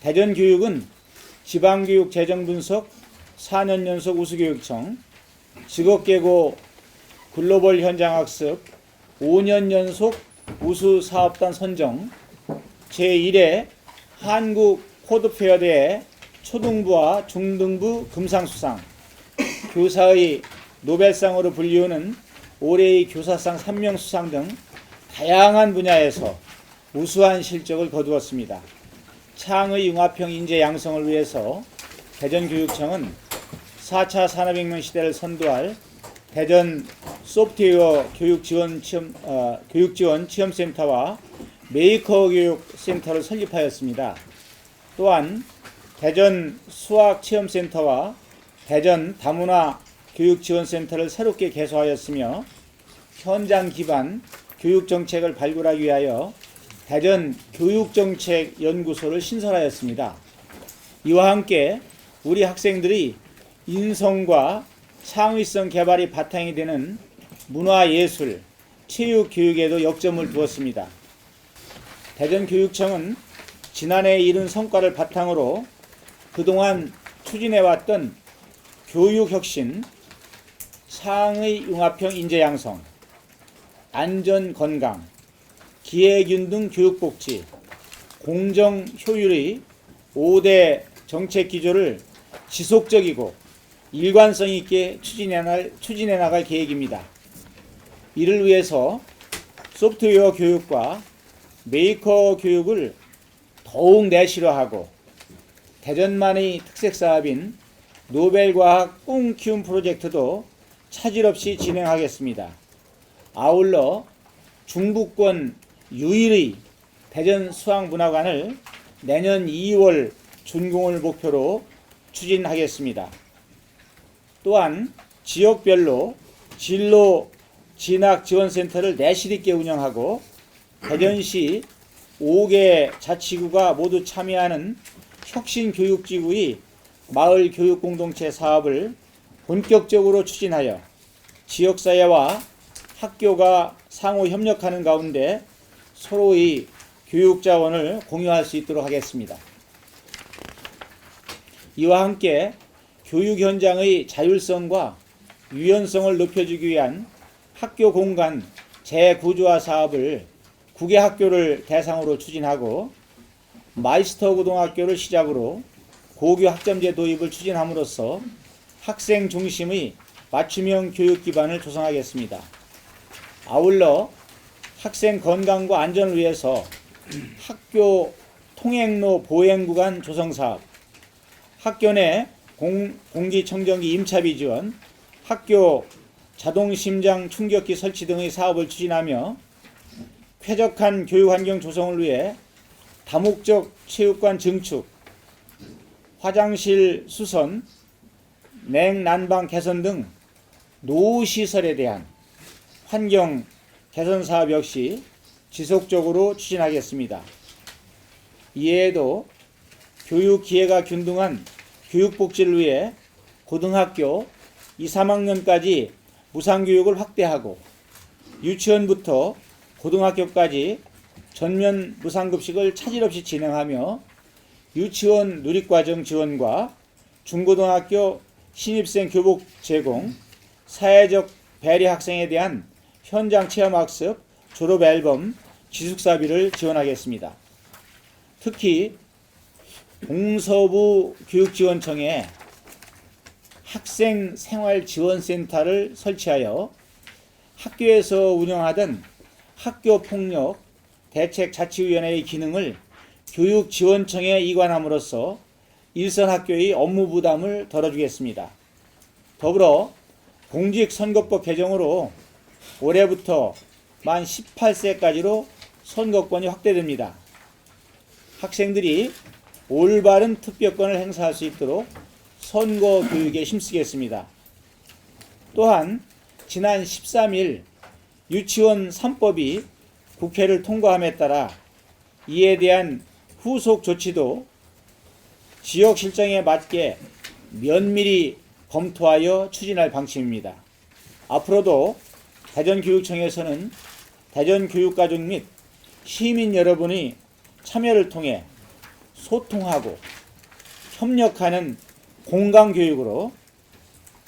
대전교육은 지방교육 재정분석 4년 연속 우수교육청, 직업계고 글로벌 현장학습 5년 연속 우수사업단 선정, 제1회 한국 코드페어대회 초등부와 중등부 금상수상, 교사의 노벨상으로 불리우는 올해의 교사상 3명 수상 등 다양한 분야에서 우수한 실적을 거두었습니다. 창의 융합형 인재 양성을 위해서 대전교육청은 4차 산업혁명 시대를 선도할 대전 소프트웨어 교육 지원 체험 어, 교육 지원 체험센터와 메이커 교육 센터를 설립하였습니다. 또한 대전 수학 체험센터와 대전 다문화 교육 지원 센터를 새롭게 개소하였으며 현장 기반 교육 정책을 발굴하기 위하여 대전 교육정책 연구소를 신설하였습니다. 이와 함께 우리 학생들이 인성과 창의성 개발이 바탕이 되는 문화예술, 체육 교육에도 역점을 두었습니다. 대전교육청은 지난해 이룬 성과를 바탕으로 그동안 추진해왔던 교육혁신, 상의 융합형 인재 양성, 안전 건강, 기회균 등 교육복지, 공정 효율의 5대 정책 기조를 지속적이고 일관성 있게 추진해, 날, 추진해 나갈 계획입니다. 이를 위해서 소프트웨어 교육과 메이커 교육을 더욱 내실화하고 대전만의 특색 사업인 노벨과학 꿈 키움 프로젝트도 차질 없이 진행하겠습니다. 아울러 중부권 유일의 대전 수학문화관을 내년 2월 준공을 목표로 추진하겠습니다. 또한 지역별로 진로 진학 지원센터를 내실 있게 운영하고 대전시 5개 자치구가 모두 참여하는 혁신교육지구의 마을 교육 공동체 사업을 본격적으로 추진하여 지역사회와 학교가 상호 협력하는 가운데 서로의 교육 자원을 공유할 수 있도록 하겠습니다. 이와 함께 교육 현장의 자율성과 유연성을 높여주기 위한 학교 공간 재구조화 사업을 9개 학교를 대상으로 추진하고 마이스터 고등학교를 시작으로 고교 학점제 도입을 추진함으로써 학생 중심의 맞춤형 교육 기반을 조성하겠습니다. 아울러 학생 건강과 안전을 위해서 학교 통행로 보행 구간 조성 사업, 학교 내 공, 공기청정기 임차비 지원, 학교 자동 심장 충격기 설치 등의 사업을 추진하며 쾌적한 교육 환경 조성을 위해 다목적 체육관 증축, 화장실 수선, 냉난방 개선 등 노시설에 대한 환경 개선 사업 역시 지속적으로 추진하겠습니다. 이외에도 교육 기회가 균등한 교육복지를 위해 고등학교 2, 3학년까지 무상교육을 확대하고 유치원부터 고등학교까지 전면 무상급식을 차질 없이 진행하며 유치원 누리과정 지원과 중고등학교 신입생 교복 제공, 사회적 배려 학생에 대한 현장 체험 학습, 졸업 앨범, 기숙사비를 지원하겠습니다. 특히 동서부 교육지원청에 학생 생활 지원센터를 설치하여 학교에서 운영하던 학교 폭력 대책 자치위원회의 기능을 교육지원청에 이관함으로써 일선 학교의 업무 부담을 덜어주겠습니다. 더불어 공직선거법 개정으로 올해부터 만 18세까지로 선거권이 확대됩니다. 학생들이 올바른 투표권을 행사할 수 있도록 선거 교육에 힘쓰겠습니다. 또한 지난 13일 유치원 3법이 국회를 통과함에 따라 이에 대한 후속 조치도 지역 실정에 맞게 면밀히 검토하여 추진할 방침입니다. 앞으로도 대전교육청에서는 대전교육가족 및 시민 여러분이 참여를 통해 소통하고 협력하는 공강교육으로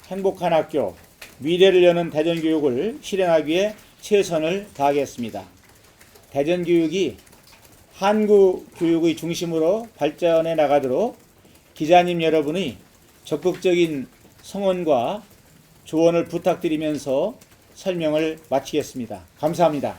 행복한 학교, 미래를 여는 대전교육을 실행하기 위해 최선을 다하겠습니다. 대전교육이 한국 교육의 중심으로 발전해 나가도록 기자님 여러분의 적극적인 성원과 조언을 부탁드리면서 설명을 마치겠습니다. 감사합니다.